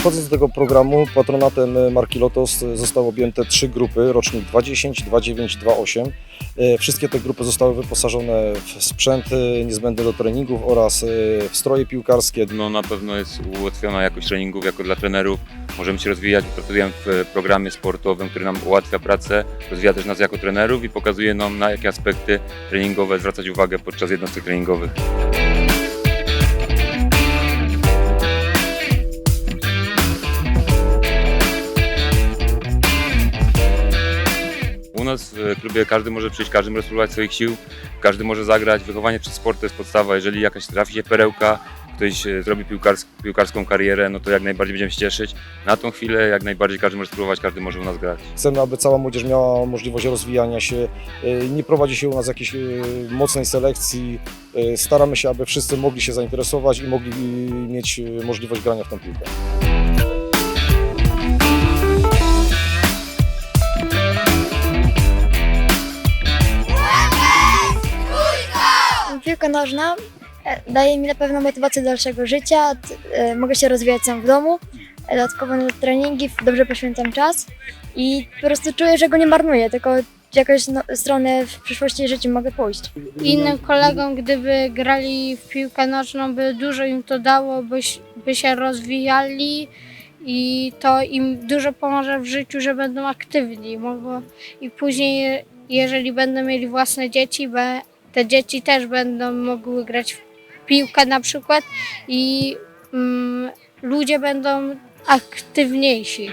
Wchodząc do tego programu, patronatem marki Lotos zostały objęte trzy grupy, rocznik 2.10, 2.9, 2.8. E, Wszystkie te grupy zostały wyposażone w sprzęt e, niezbędny do treningów oraz e, w stroje piłkarskie. No na pewno jest ułatwiona jakość treningów jako dla trenerów. Możemy się rozwijać, pracujemy w programie sportowym, który nam ułatwia pracę, rozwija też nas jako trenerów i pokazuje nam na jakie aspekty treningowe zwracać uwagę podczas jednostek treningowych. Nas w klubie każdy może przyjść, każdy może spróbować swoich sił, każdy może zagrać. Wychowanie przez sport to jest podstawa. Jeżeli jakaś trafi się perełka, ktoś e, zrobi piłkars piłkarską karierę, no to jak najbardziej będziemy się cieszyć. Na tą chwilę jak najbardziej każdy może spróbować, każdy może u nas grać. Chcemy, aby cała młodzież miała możliwość rozwijania się. E, Nie prowadzi się u nas jakiejś e, mocnej selekcji. E, Staramy się, aby wszyscy mogli się zainteresować i mogli mieć e, możliwość grania w tę piłkę. Piłka nożna e, daje mi na pewno motywację do dalszego życia. E, Mogę się rozwijać sam w domu. Dodatkowo na treningi dobrze poświęcam czas i po prostu czuję, że go nie marnuję, tylko w jakąś no, stronę w przyszłości życia mogę pójść. innym kolegom, gdyby grali w piłkę nożną, by dużo im to dało, by, by się rozwijali i to im dużo pomoże w życiu, że będą aktywni. Mogło, I później, jeżeli będą mieli własne dzieci, be, te dzieci też będą mogły grać w piłkę na przykład i mm, ludzie będą aktywniejsi.